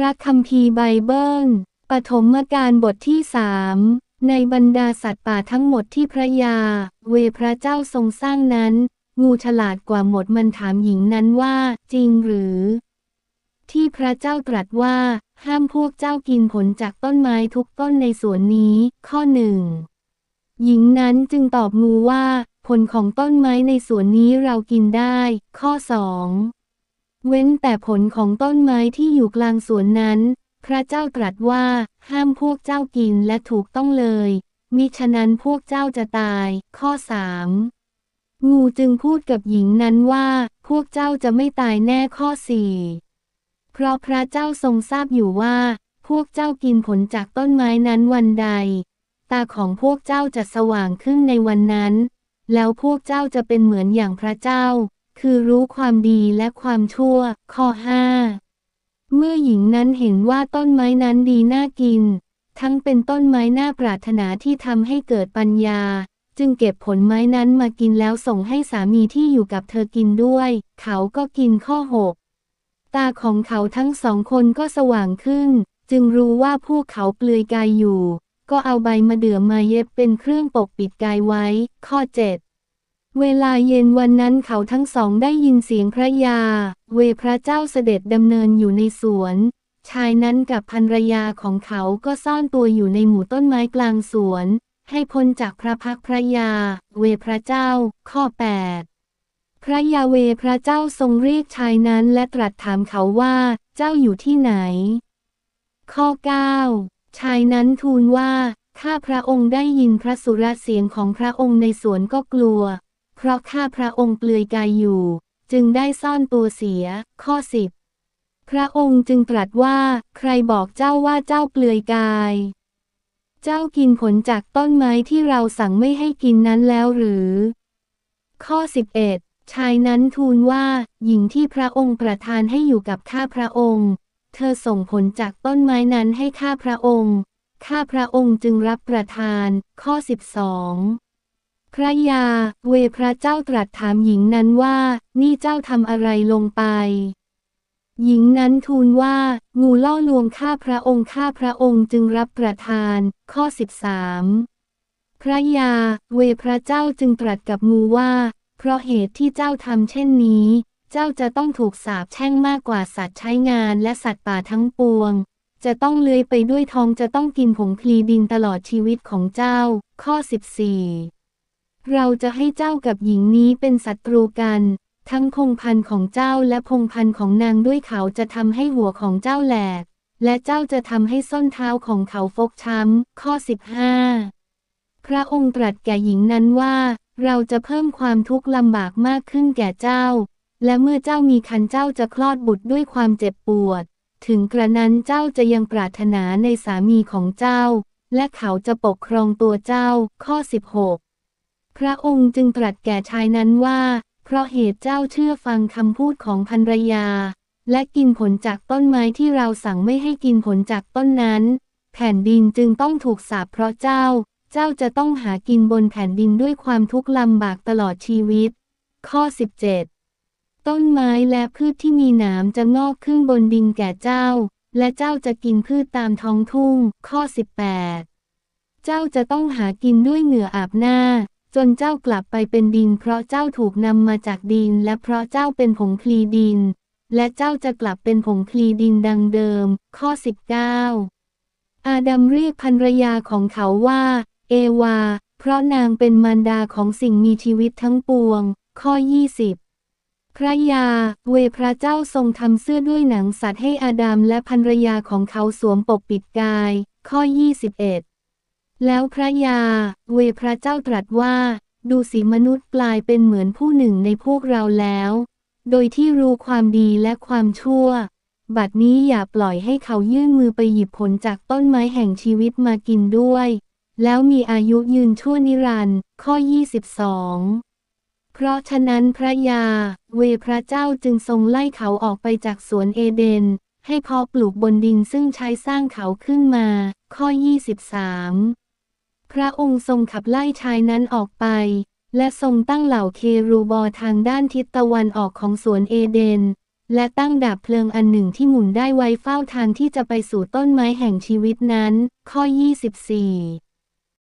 พระคัมภีร์ไบเบิล ปฐมกาลบทที่สามในบรรดาสัตว์ป่าทั้งหมดที่พระยา เวพระเจ้าทรงสร้างนั้น งูฉลาดกว่าหมดมันถามหญิงนั้นว่า จริงหรือ ที่พระเจ้าตรัสว่า ห้ามพวกเจ้ากินผลจากต้นไม้ทุกต้นในสวนนี้ ข้อหนึ่งหญิงนั้นจึงตอบงูว่า ผลของต้นไม้ในสวนนี้เรากินได้ ข้อสอง เว้นแต่ผลของต้นไม้ที่อยู่กลางสวนนั้น พระเจ้าตรัสว่าห้ามพวกเจ้ากินและถูกต้องเลย มิฉะนั้นพวกเจ้าจะตาย ข้อสามงูจึงพูดกับหญิงนั้นว่า พวกเจ้าจะไม่ตายแน่ข้อสี่เพราะพระเจ้าทรงทราบอยู่ว่า พวกเจ้ากินผลจากต้นไม้นั้นวันใด ตาของพวกเจ้าจะสว่างขึ้นในวันนั้น แล้วพวกเจ้าจะเป็นเหมือนอย่างพระเจ้า คือรู้ความดีและความชั่ว ข้อห้าเมื่อหญิงนั้นเห็นว่าต้นไม้นั้นดีน่ากิน ทั้งเป็นต้นไม้น่าปรารถนาที่ทำให้เกิดปัญญา จึงเก็บผลไม้นั้นมากินแล้วส่งให้สามีที่อยู่กับเธอกินด้วย เขาก็กินข้อหกตาของเขาทั้งสองคนก็สว่างขึ้น จึงรู้ว่าพวกเขาเปลือยกายอยู่ ก็เอาใบมะเดื่อมาเย็บเป็นเครื่องปกปิดกายไว้ ข้อเจ็ด เวลาเย็นวันนั้นเขาทั้งสองได้ยินเสียงพระยา เวพระเจ้าเสด็จดำเนินอยู่ในสวน ชายนั้นกับภรรยาของเขาก็ซ่อนตัวอยู่ในหมู่ต้นไม้กลางสวน ให้พ้นจากพระพักพระยา เวพระเจ้า ข้อ 8 พระยาเวพระเจ้าทรงเรียกชายนั้นและตรัสถามเขาว่า เจ้าอยู่ที่ไหน ข้อ 9 ชายนั้นทูลว่าข้าพระองค์ได้ยินพระสุรเสียงของพระองค์ในสวนก็กลัว เพราะข้าพระองค์เปลือยกายอยู่ จึงได้ซ่อนตัวเสีย ข้อสิบพระองค์จึงตรัสว่า ใครบอกเจ้าว่าเจ้าเปลือยกาย เจ้ากินผลจากต้นไม้ที่เราสั่งไม่ให้กินนั้นแล้วหรือ ข้อ 11 ชายนั้นทูลว่า หญิงที่พระองค์ประทานให้อยู่กับข้าพระองค์ เธอส่งผลจากต้นไม้นั้นให้ข้าพระองค์ ข้าพระองค์จึงรับประทาน ข้อ 12 พระยา เวพระเจ้าตรัสถามหญิงนั้นว่า นี่เจ้าทำอะไรลงไป หญิงนั้นทูลว่า งูล่อลวงข้าพระองค์ข้าพระองค์จึงรับประทาน ข้อ 13 พระยา เวพระเจ้าจึงตรัสกับงูว่า เพราะเหตุที่เจ้าทำเช่นนี้ เจ้าจะต้องถูกสาปแช่งมากกว่าสัตว์ใช้งานและสัตว์ป่าทั้งปวง จะต้องเลื้อยไปด้วยทองจะต้องกินผงคลีดินตลอดชีวิตของเจ้า ข้อ 14 เราจะให้เจ้ากับหญิงนี้เป็นศัตรูกัน ทั้งพงพันของเจ้าและพงพันของนางด้วยเขาจะทำให้หัวของเจ้าแหลก และเจ้าจะทำให้ส้นเท้าของเขาฟกช้ำ ข้อ 15 พระองค์ตรัสแก่หญิงนั้นว่า เราจะเพิ่มความทุกข์ลำบากมากขึ้นแก่เจ้า และเมื่อเจ้ามีคันเจ้าจะคลอดบุตรด้วยความเจ็บปวด ถึงกระนั้นเจ้าจะยังปรารถนาในสามีของเจ้า และเขาจะปกครองตัวเจ้า ข้อ 16 พระองค์จึงตรัสแก่ชายนั้นว่า เพราะเหตุเจ้าเชื่อฟังคำพูดของภรรยา และกินผลจากต้นไม้ที่เราสั่งไม่ให้กินผลจากต้นนั้น แผ่นดินจึงต้องถูกสาปเพราะเจ้า เจ้าจะต้องหากินบนแผ่นดินด้วยความทุกข์ลำบากตลอดชีวิต ข้อ 17 ต้นไม้และพืชที่มีหนามจะงอกขึ้นบนดินแก่เจ้า และเจ้าจะกินพืชตามท้องทุ่ง ข้อ 18 เจ้าจะต้องหากินด้วยเหงื่ออาบหน้า จนเจ้ากลับไปเป็นดิน เพราะเจ้าถูกนำมาจากดิน และเพราะเจ้าเป็นผงคลีดิน และเจ้าจะกลับเป็นผงคลีดินดังเดิม ข้อ 19 อาดัมเรียกภรรยาของเขาว่า เอวา เพราะนางเป็นมารดาของสิ่งมีชีวิตทั้งปวง ข้อ 20พระยาเวพระเจ้าทรงทำเสื้อด้วยหนังสัตว์ให้อาดัมและภรรยาของเขาสวมปกปิดกาย ข้อ 21 แล้วพระยา เวพระเจ้าตรัสว่า ดูสิมนุษย์กลายเป็นเหมือนผู้หนึ่งในพวกเราแล้ว โดยที่รู้ความดีและความชั่ว บัดนี้อย่าปล่อยให้เขายื่นมือไปหยิบผลจากต้นไม้แห่งชีวิตมากินด้วย แล้วมีอายุยืนชั่วนิรันดร์ข้อ 22เพราะฉะนั้นพระยา เวพระเจ้าจึงทรงไล่เขาออกไปจากสวนเอเดน ให้พอปลูกบนดินซึ่งใช้สร้างเขาขึ้นมา ข้อ 23 พระองค์ทรงขับไล่ชายนั้นออกไป และทรงตั้งเหล่าเครูบอทางด้านทิศตะวันออกของสวนเอเดน และตั้งดาบเพลิงอันหนึ่งที่หมุนได้ไว้เฝ้าทางที่จะไปสู่ต้นไม้แห่งชีวิตนั้น ข้อ 24